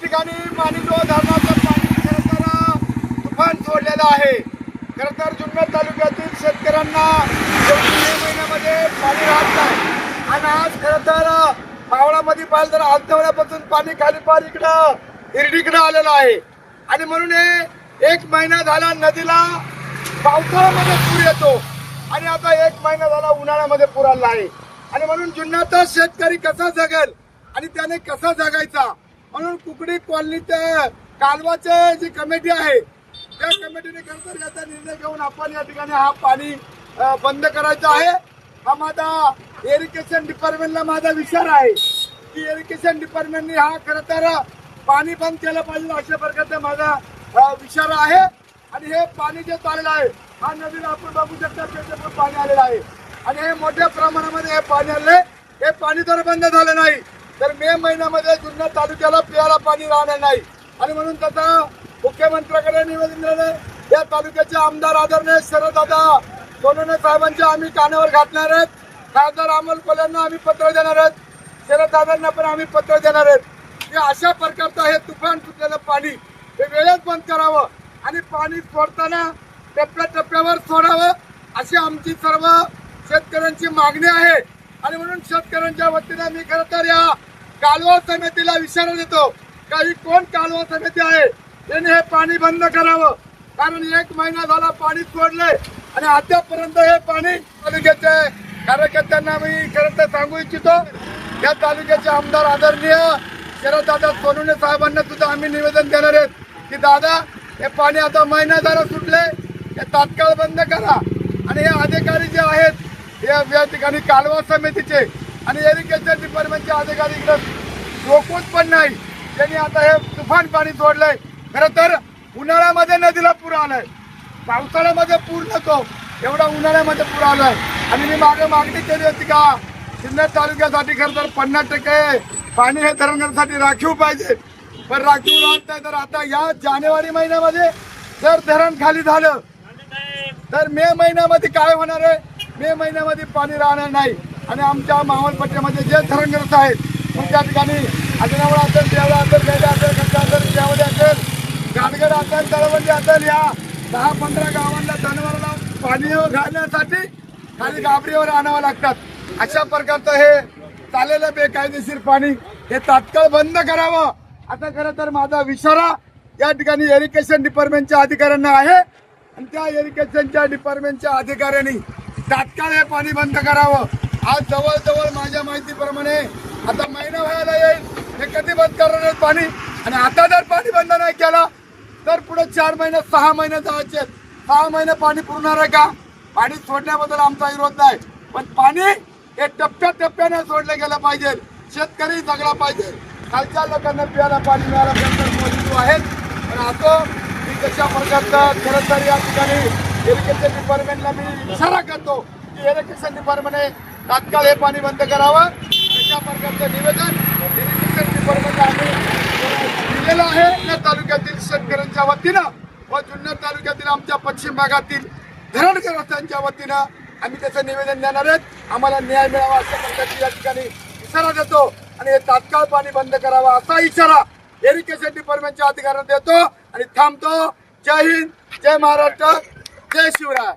ठिकाणी माणिजो धरणाचं पाणी खरं तर तुफान सोडलेलं आहे. खरं तर जुन्नर तालुक्यातील शेतकऱ्यांना मे महिन्यामध्ये पाणी राहत नाही. आणि आज खरं तर पावळामध्ये पाहिलं तर आजवड्यापासून पाणी खाली पार इकडं हिरडीकडं आलेलं आहे. आणि म्हणून हे एक महिना झाला नदीला पावसाळ्यामध्ये पूर येतो. आणि आता एक महिना झाला उन्हाळ्यामध्ये पूर आला आहे. आणि म्हणून जुन्नरचा शेतकरी कसा जगेल? आणि त्याने कसा जगायचा? म्हणून कुकडी कॉलनीच्या कालवाचे जी कमिटी आहे त्या कमिटीने खरंतर याचा निर्णय घेऊन आपण या ठिकाणी हा पाणी बंद करायचा आहे. हा माझा इरिगेशन डिपार्टमेंटला माझा विचार आहे की इरिगेशन डिपार्टमेंटने हा खरं तर पाणी बंद केलं पाहिजे अशा प्रकारचा माझा विचार आहे. आणि हे पाणी जे चाललेलं आहे हा नदीला आपण बघू शकता त्याचे पाणी आलेलं आहे. आणि हे मोठ्या प्रमाणामध्ये हे पाणी आलेलं आहे हे पाणी तर बंद झालं नाही. तर मे महिन्यामध्ये जुन्नर तालुक्याला पियाला पाणी राहणार नाही. आणि म्हणून त्याचा मुख्यमंत्र्याकडे निवेदन दिलं या तालुक्याचे आमदार आदरणीय शरददादा सोनवणे साहेबांच्या आम्ही कानावर घातणार आहेत. खासदार अमोल कोल्यांना आम्ही पत्र देणार आहेत. शरददादांना पण आम्ही पत्र देणार आहेत. की अशा प्रकारचं हे तुफान सुटलेलं पाणी. हे वेळेत बंद करावं आणि पाणी सोडताना टप्प्या टप्प्यावर सोडावं अशी आमची सर्व शेतकऱ्यांची मागणी आहे. आणि म्हणून शेतकऱ्यांच्या वतीने मी खरं तर या कालवा समितीला इशारा देतो. काही कोण कालवा समिती आहे? त्याने हे पाणी बंद करावं. कारण एक महिना झाला पाणी सोडले आणि आतापर्यंत हे पाणी तालुक्याचे कार्यकर्त्यांना मी खरं तर सांगू इच्छितो या तालुक्याचे आमदार आदरणीय शरददादा सोनुने साहेबांना सुद्धा आम्ही निवेदन देणार आहेत की दादा हे पाणी आता महिना झाला सुटले हे तात्काळ बंद करा. आणि हे अधिकारी जे आहेत या या ठिकाणी कालवा समितीचे आणि एग्रिकल्चर डिपार्टमेंटचे अधिकारी इकडे रोखून पण नाही. त्यांनी आता हे तुफान पाणी सोडलंय. खरं तर उन्हाळ्यामध्ये नदीला पूर आलाय. पावसाळ्यामध्ये पूर नको एवढा उन्हाळ्यामध्ये पूर आलाय. आणि मी मागे मागणी केली होती का सिन्नर तालुक्यासाठी खरं तर पन्नास टक्के पाणी हे धरणासाठी राखीव पाहिजे. पण राखीव राहत नाही तर आता या जानेवारी महिन्यामध्ये जर धरण खाली झालं तर मे महिन्यामध्ये काय होणार आहे? मे महिन्यामध्ये पाणी राहणार नाही. आणि आमच्या मावळपट्ट्यामध्ये जे धरणग्रस्त आहेत मग त्या ठिकाणी अजनावळ असेल देवळा असेल बेडा असेल खड्डा असेल देवडे असेल गाडगड असेल तळवंडी असेल या दहा पंधरा गावांना जनावरांना पाणी घालण्यासाठी खाली गाबरीवर आणावं लागतात. अशा प्रकारचं हे चाललेलं बेकायदेशीर पाणी हे तात्काळ बंद करावं. आता खरं तर माझा विचारा या ठिकाणी एरिकेशन डिपार्टमेंटच्या अधिकाऱ्यांना आहे. आणि त्या एरिकेशनच्या डिपार्टमेंटच्या अधिकाऱ्यांनी तात्काळ हे पाणी बंद करावं. आज जवळजवळ माझ्या माहितीप्रमाणे आता महिना व्हायला येईल. हे कधी बंद करणार आहेत पाणी? आणि आता जर पाणी बंद नाही केला तर पुढे चार महिने सहा महिने जायचे आहेत. सहा महिने पाणी पुरणार आहे का? पाणी सोडण्याबद्दल आमचा विरोध नाही. पण पाणी हे टप्प्या टप्प्याने सोडलं गेलं पाहिजे. शेतकरी जगला पाहिजे. खालच्या लोकांना प्यायला पाणी मिळायला पाहिजे मोदी आहेत. पण असो मी कशा प्रकारचं खरं तर या ठिकाणी इरिगेशन डिपार्टमेंटला मी इशारा करतो की इरिगेशन डिपार्टमेंट तात्काळ हे पाणी बंद करावं. अशा प्रकारचं निवेदन इरिगेशन डिपार्टमेंट आम्ही दिलेलं आहे. या तालुक्यातील शेतकऱ्यांच्या वतीनं व जुन्नर तालुक्यातील आमच्या पश्चिम भागातील धरणग्रस्तांच्या वतीनं आम्ही त्याचं निवेदन देणार आहेत. आम्हाला न्याय मिळावा अशा प्रकारची या ठिकाणी इशारा देतो आणि हे तात्काळ पाणी बंद करावा असा इशारा इरिगेशन डिपार्टमेंटच्या अधिकाऱ्यांना देतो. आणि थांबतो. जय हिंद जय महाराष्ट्र जय शिवराय.